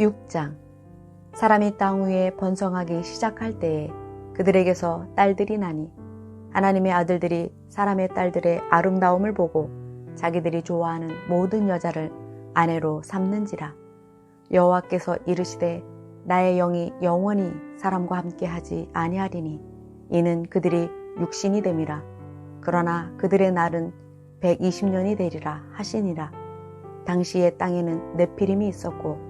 6장. 사람이 땅 위에 번성하기 시작할 때에 그들에게서 딸들이 나니 하나님의 아들들이 사람의 딸들의 아름다움을 보고 자기들이 좋아하는 모든 여자를 아내로 삼는지라. 여호와께서 이르시되 나의 영이 영원히 사람과 함께 하지 아니하리니 이는 그들이 육신이 됨이라. 그러나 그들의 날은 120년이 되리라 하시니라. 당시에 땅에는 네피림이 있었고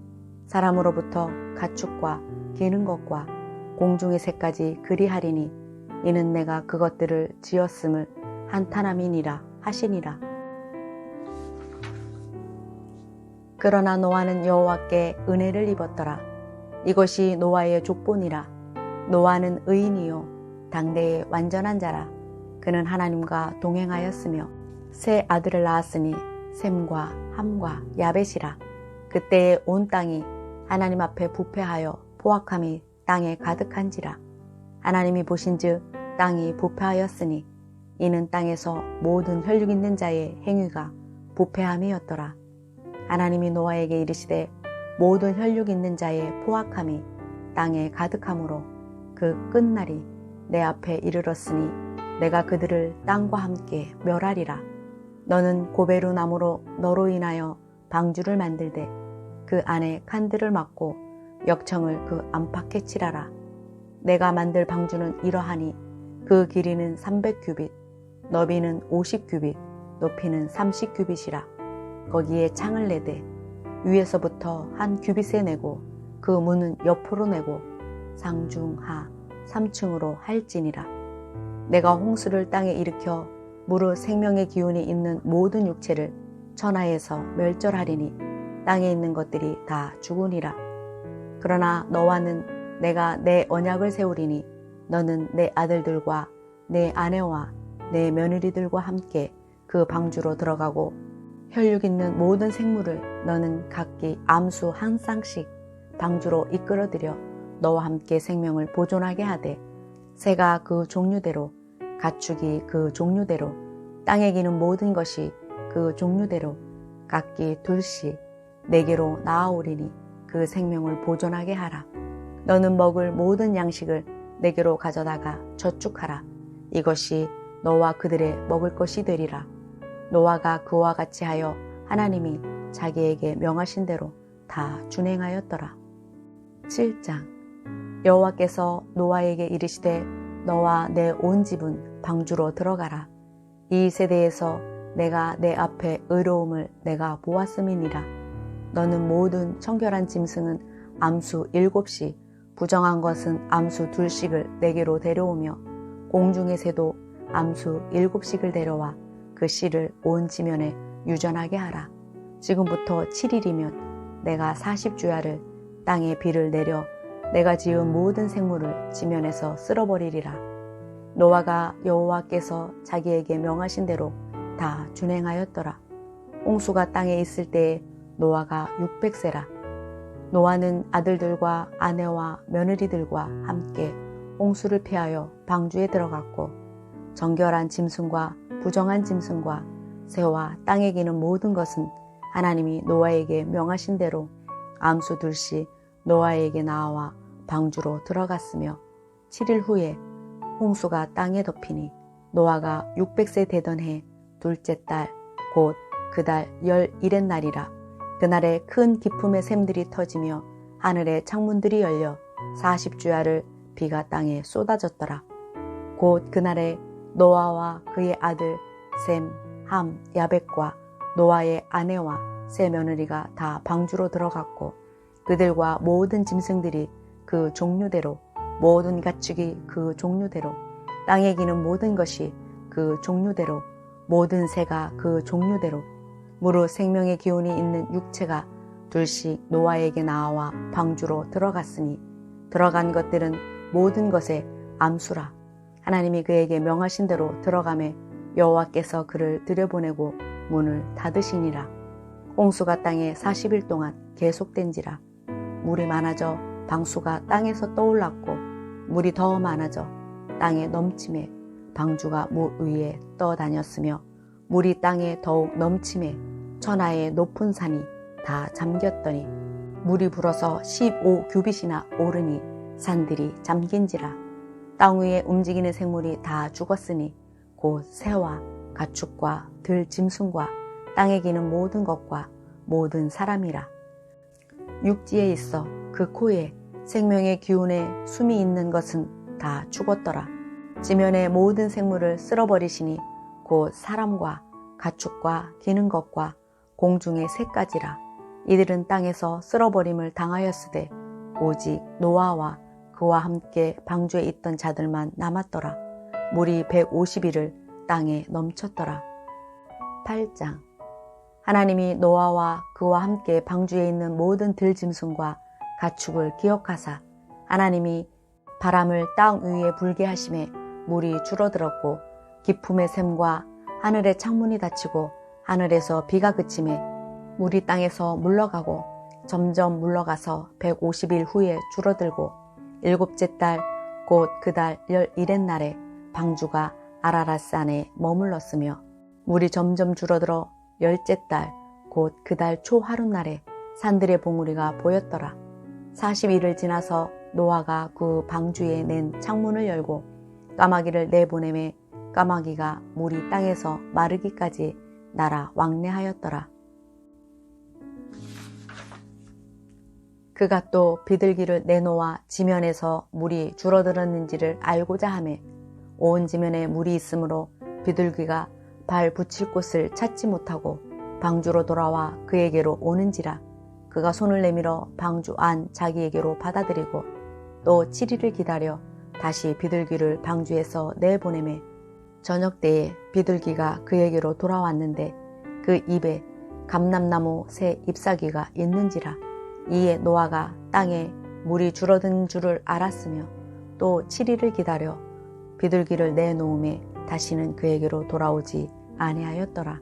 사람으로부터 가축과 기는 것과 공중의 새까지 그리하리니 이는 내가 그것들을 지었음을 한탄함이니라 하시니라. 그러나 노아는 여호와께 은혜를 입었더라. 이것이 노아의 족본이라. 노아는 의인이요 당대의 완전한 자라. 그는 하나님과 동행하였으며 새 아들을 낳았으니 셈과 함과 야벳이라. 그때에 온 땅이 하나님 앞에 부패하여 포악함이 땅에 가득한지라. 하나님이 보신즉 땅이 부패하였으니 이는 땅에서 모든 혈육 있는 자의 행위가 부패함이었더라. 하나님이 노아에게 이르시되 모든 혈육 있는 자의 포악함이 땅에 가득함으로 그 끝날이 내 앞에 이르렀으니 내가 그들을 땅과 함께 멸하리라. 너는 고베루 나무로 너로 인하여 방주를 만들되 그 안에 칸들을 막고 역청을 그 안팎에 칠하라. 내가 만들 방주는 이러하니 그 길이는 300규빗, 너비는 50규빗, 높이는 30규빗이라. 거기에 창을 내되 위에서부터 한 규빗에 내고 그 문은 옆으로 내고 상중하 3층으로 할지니라. 내가 홍수를 땅에 일으켜 무릇 생명의 기운이 있는 모든 육체를 천하에서 멸절하리니 땅에 있는 것들이 다 죽으니라. 그러나 너와는 내가 내 언약을 세우리니 너는 내 아들들과 내 아내와 내 며느리들과 함께 그 방주로 들어가고 혈육 있는 모든 생물을 너는 각기 암수 한 쌍씩 방주로 이끌어들여 너와 함께 생명을 보존하게 하되 새가 그 종류대로 가축이 그 종류대로 땅에 기는 모든 것이 그 종류대로 각기 둘씩 내게로 나아오리니 그 생명을 보존하게 하라. 너는 먹을 모든 양식을 내게로 가져다가 저축하라. 이것이 너와 그들의 먹을 것이 되리라. 노아가 그와 같이 하여 하나님이 자기에게 명하신 대로 다 준행하였더라. 7장 여호와께서 노아에게 이르시되 너와 내 온 집은 방주로 들어가라. 이 세대에서 내가 내 앞에 의로움을 내가 보았음이니라. 너는 모든 청결한 짐승은 암수 일곱씩, 부정한 것은 암수 둘씩을 내게로 데려오며 공중의 새도 암수 일곱씩을 데려와 그 씨를 온 지면에 유전하게 하라. 지금부터 7일이면 내가 40주야를 땅에 비를 내려 내가 지은 모든 생물을 지면에서 쓸어버리리라. 노아가 여호와께서 자기에게 명하신 대로 다 준행하였더라. 홍수가 땅에 있을 때에 노아가 600세라. 노아는 아들들과 아내와 며느리들과 함께 홍수를 피하여 방주에 들어갔고 정결한 짐승과 부정한 짐승과 새와 땅에 기는 모든 것은 하나님이 노아에게 명하신 대로 암수 둘씩 노아에게 나와 방주로 들어갔으며 7일 후에 홍수가 땅에 덮이니 노아가 600세 되던 해 둘째 달 곧 그 달 열일의 날이라 그날에 큰 기품의 샘들이 터지며 하늘의 창문들이 열려 40주야를 비가 땅에 쏟아졌더라. 곧 그날에 노아와 그의 아들 셈, 함, 야벳과 노아의 아내와 세 며느리가 다 방주로 들어갔고 그들과 모든 짐승들이 그 종류대로 모든 가축이 그 종류대로 땅에 기는 모든 것이 그 종류대로 모든 새가 그 종류대로 무릇 생명의 기운이 있는 육체가 둘씩 노아에게 나와 방주로 들어갔으니 들어간 것들은 모든 것에 암수라. 하나님이 그에게 명하신 대로 들어가매 여호와께서 그를 들여보내고 문을 닫으시니라. 홍수가 땅에 40일 동안 계속된지라. 물이 많아져 방수가 땅에서 떠올랐고 물이 더 많아져 땅에 넘침에 방주가 물 위에 떠다녔으며 물이 땅에 더욱 넘침에 천하의 높은 산이 다 잠겼더니 물이 불어서 15 규빗이나 오르니 산들이 잠긴지라. 땅 위에 움직이는 생물이 다 죽었으니 곧 새와 가축과 들 짐승과 땅에 기는 모든 것과 모든 사람이라. 육지에 있어 그 코에 생명의 기운에 숨이 있는 것은 다 죽었더라. 지면의 모든 생물을 쓸어버리시니 곧 사람과 가축과 기는 것과 공중의 새까지라. 이들은 땅에서 쓸어버림을 당하였으되 오직 노아와 그와 함께 방주에 있던 자들만 남았더라. 물이 150일을 땅에 넘쳤더라. 8장. 하나님이 노아와 그와 함께 방주에 있는 모든 들짐승과 가축을 기억하사 하나님이 바람을 땅 위에 불게 하심에 물이 줄어들었고 기품의 샘과 하늘의 창문이 닫히고 하늘에서 비가 그침에 물이 땅에서 물러가고 점점 물러가서 150일 후에 줄어들고 일곱째 달 곧 그 달 열일의 날에 방주가 아라라산에 머물렀으며 물이 점점 줄어들어 열째 달 곧 그 달 초하룻날에 산들의 봉우리가 보였더라. 40일을 지나서 노아가 그 방주에 낸 창문을 열고 까마귀를 내보내매 까마귀가 물이 땅에서 마르기까지 날아 왕래하였더라. 그가 또 비둘기를 내놓아 지면에서 물이 줄어들었는지를 알고자 하매 온 지면에 물이 있으므로 비둘기가 발 붙일 곳을 찾지 못하고 방주로 돌아와 그에게로 오는지라 그가 손을 내밀어 방주 안 자기에게로 받아들이고 또 7일을 기다려 다시 비둘기를 방주에서 내보내매 저녁 때에 비둘기가 그에게로 돌아왔는데 그 입에 감람나무 새 잎사귀가 있는지라 이에 노아가 땅에 물이 줄어든 줄을 알았으며 또 7일을 기다려 비둘기를 내놓음에 다시는 그에게로 돌아오지 아니하였더라.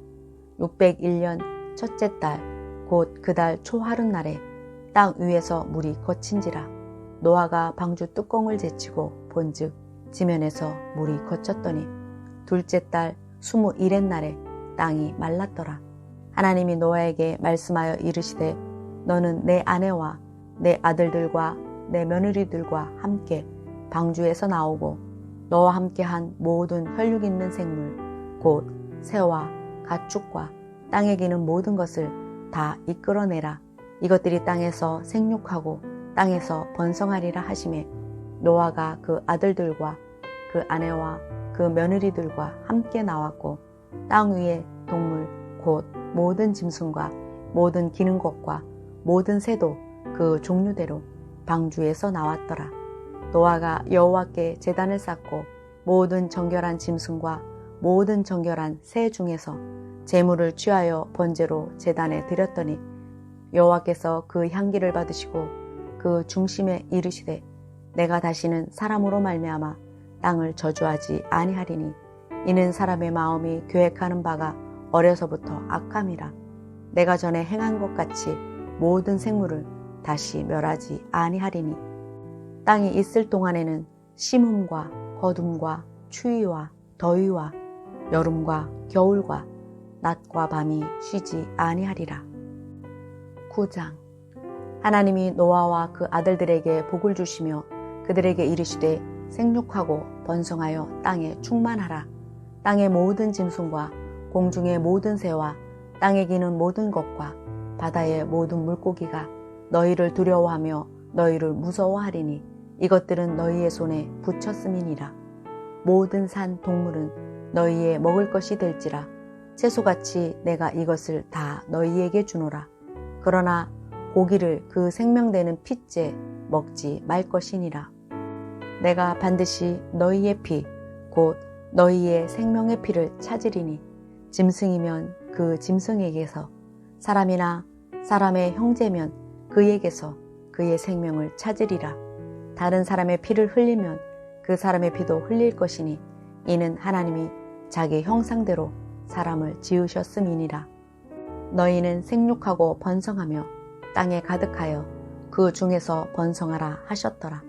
601년 첫째 달 곧 그 달 초하룻 날에 땅 위에서 물이 거친지라 노아가 방주 뚜껑을 제치고 본즉 지면에서 물이 거쳤더니 둘째 달 스무 일의 날에 땅이 말랐더라. 하나님이 노아에게 말씀하여 이르시되 너는 내 아내와 내 아들들과 내 며느리들과 함께 방주에서 나오고 너와 함께한 모든 혈육 있는 생물 곧 새와 가축과 땅에 기는 모든 것을 다 이끌어내라. 이것들이 땅에서 생육하고 땅에서 번성하리라 하심에 노아가 그 아들들과 그 아내와 그 며느리들과 함께 나왔고 땅 위의 동물 곧 모든 짐승과 모든 기는 것과 모든 새도 그 종류대로 방주에서 나왔더라. 노아가 여호와께 제단을 쌓고 모든 정결한 짐승과 모든 정결한 새 중에서 제물을 취하여 번제로 제단에 드렸더니 여호와께서 그 향기를 받으시고 그 중심에 이르시되 내가 다시는 사람으로 말미암아 땅을 저주하지 아니하리니 이는 사람의 마음이 계획하는 바가 어려서부터 악함이라. 내가 전에 행한 것 같이 모든 생물을 다시 멸하지 아니하리니. 땅이 있을 동안에는 심음과 거둠과 추위와 더위와 여름과 겨울과 낮과 밤이 쉬지 아니하리라. 9장. 하나님이 노아와 그 아들들에게 복을 주시며 그들에게 이르시되 생육하고 번성하여 땅에 충만하라. 땅의 모든 짐승과 공중의 모든 새와 땅에 기는 모든 것과 바다의 모든 물고기가 너희를 두려워하며 너희를 무서워하리니 이것들은 너희의 손에 붙였음이니라. 모든 산 동물은 너희의 먹을 것이 될지라 채소같이 내가 이것을 다 너희에게 주노라. 그러나 고기를 그 생명되는 핏째 먹지 말 것이니라. 내가 반드시 너희의 피, 곧 너희의 생명의 피를 찾으리니 짐승이면 그 짐승에게서 사람이나 사람의 형제면 그에게서 그의 생명을 찾으리라. 다른 사람의 피를 흘리면 그 사람의 피도 흘릴 것이니 이는 하나님이 자기 형상대로 사람을 지으셨음이니라. 너희는 생육하고 번성하며 땅에 가득하여 그 중에서 번성하라 하셨더라.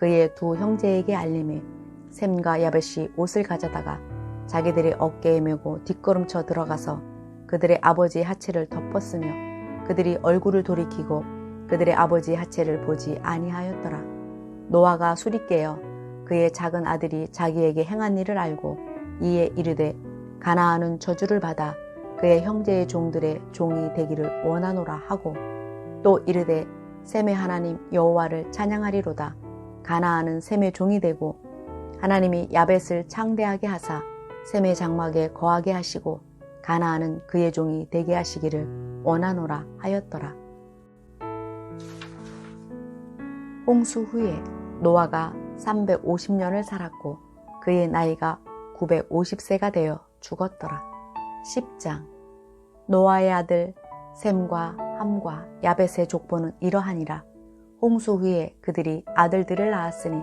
그의 두 형제에게 알림해 샘과 야벳이 옷을 가져다가 자기들의 어깨에 메고 뒷걸음쳐 들어가서 그들의 아버지의 하체를 덮었으며 그들이 얼굴을 돌이키고 그들의 아버지의 하체를 보지 아니하였더라. 노아가 술이 깨어 그의 작은 아들이 자기에게 행한 일을 알고 이에 이르되 가나안은 저주를 받아 그의 형제의 종들의 종이 되기를 원하노라 하고 또 이르되 셈의 하나님 여호와를 찬양하리로다 가나안은 셈의 종이 되고 하나님이 야벳을 창대하게 하사 셈의 장막에 거하게 하시고 가나안은 그의 종이 되게 하시기를 원하노라 하였더라. 홍수 후에 노아가 350년을 살았고 그의 나이가 950세가 되어 죽었더라. 10장 노아의 아들 셈과 함과 야벳의 족보는 이러하니라. 홍수 후에 그들이 아들들을 낳았으니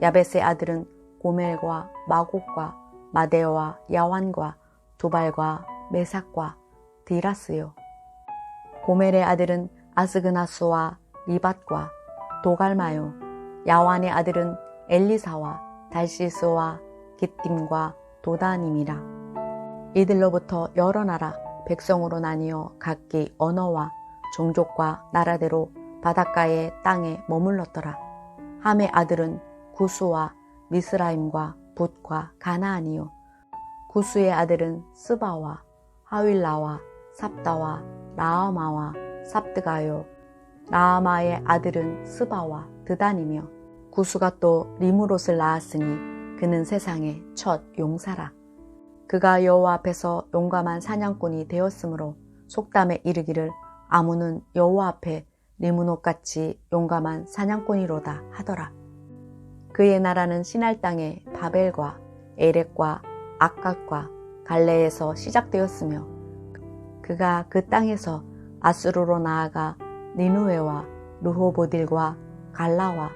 야벳의 아들은 고멜과 마곡과 마데오와 야완과 두발과 메삭과 디라스요. 고멜의 아들은 아스그나스와 리밧과 도갈마요. 야완의 아들은 엘리사와 달시스와 기띔과 도다님이라. 이들로부터 여러 나라 백성으로 나뉘어 각기 언어와 종족과 나라대로 바닷가의 땅에 머물렀더라. 함의 아들은 구수와 미스라임과 붓과 가나안이요. 구수의 아들은 스바와 하윌라와 삽다와 라아마와 삽드가요. 라아마의 아들은 스바와 드단이며 구수가 또 리무롯을 낳았으니 그는 세상의 첫 용사라. 그가 여호와 앞에서 용감한 사냥꾼이 되었으므로 속담에 이르기를 아무는 여호와 앞에 리무롯같이 용감한 사냥꾼이로다 하더라. 그의 나라는 신할 땅의 바벨과 에렉과 아깝과 갈레에서 시작되었으며 그가 그 땅에서 아수르로 나아가 니누에와 루호보딜과 갈라와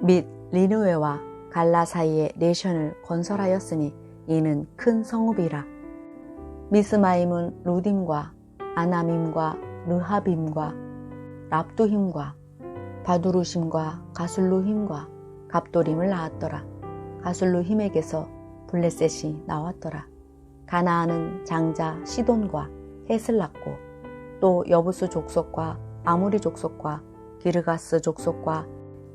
및 리누에와 갈라 사이에 내션을 건설하였으니 이는 큰 성읍이라. 미스마임은 루딤과 아나밈과 르하빔과 랍두힘과 바두루 심과 가술루 힘과 갑도림을 낳았더라. 가술루 힘에게서 블레셋이 나왔더라. 가나안은 장자 시돈과 헷을 낳고 또 여부스 족속과 아무리 족속과 기르가스 족속과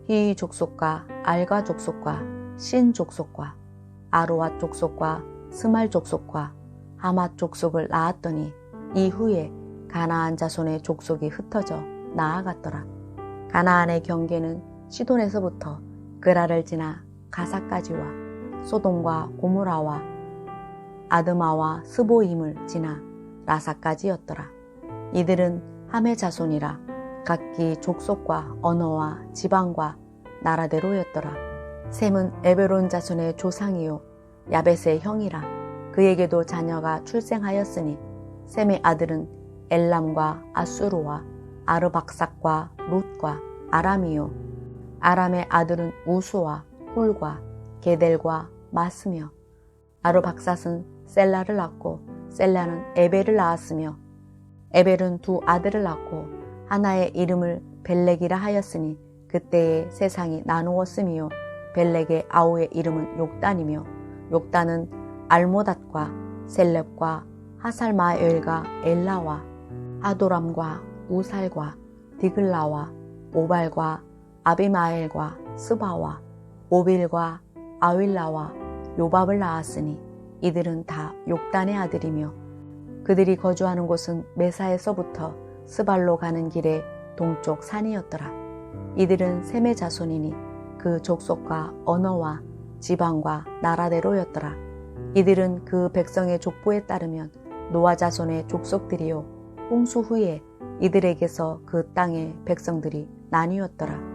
히 족속과 알가 족속과 신 족속과 아로와 족속과 스말 족속과 하맛 족속을 낳았더니 이후에 가나안 자손의 족속이 흩어져 나아갔더라. 가나안의 경계는 시돈에서부터 그라를 지나 가사까지와 소돔과 고무라와 아드마와 스보임을 지나 라사까지였더라. 이들은 함의 자손이라 각기 족속과 언어와 지방과 나라대로였더라. 셈은 에베론 자손의 조상이요 야벳의 형이라 그에게도 자녀가 출생하였으니 셈의 아들은 엘람과 아수르와 아르박삭과 룻과 아람이요. 아람의 아들은 우수와 훌과 게델과 마스며 아르박삿은 셀라를 낳고 셀라는 에벨을 낳았으며 에벨은 두 아들을 낳고 하나의 이름을 벨렉이라 하였으니 그때에 세상이 나누었으며 벨렉의 아우의 이름은 욕단이며 욕단은 알모닷과 셀렙과 하살마엘과 엘라와 아도람과 우살과 디글라와 오발과 아비마엘과 스바와 오빌과 아윌라와 요밥을 낳았으니 이들은 다 욕단의 아들이며 그들이 거주하는 곳은 메사에서부터 스발로 가는 길의 동쪽 산이었더라. 이들은 셈의 자손이니 그 족속과 언어와 지방과 나라대로였더라. 이들은 그 백성의 족보에 따르면 노아 자손의 족속들이요 홍수 후에 이들에게서 그 땅의 백성들이 나뉘었더라.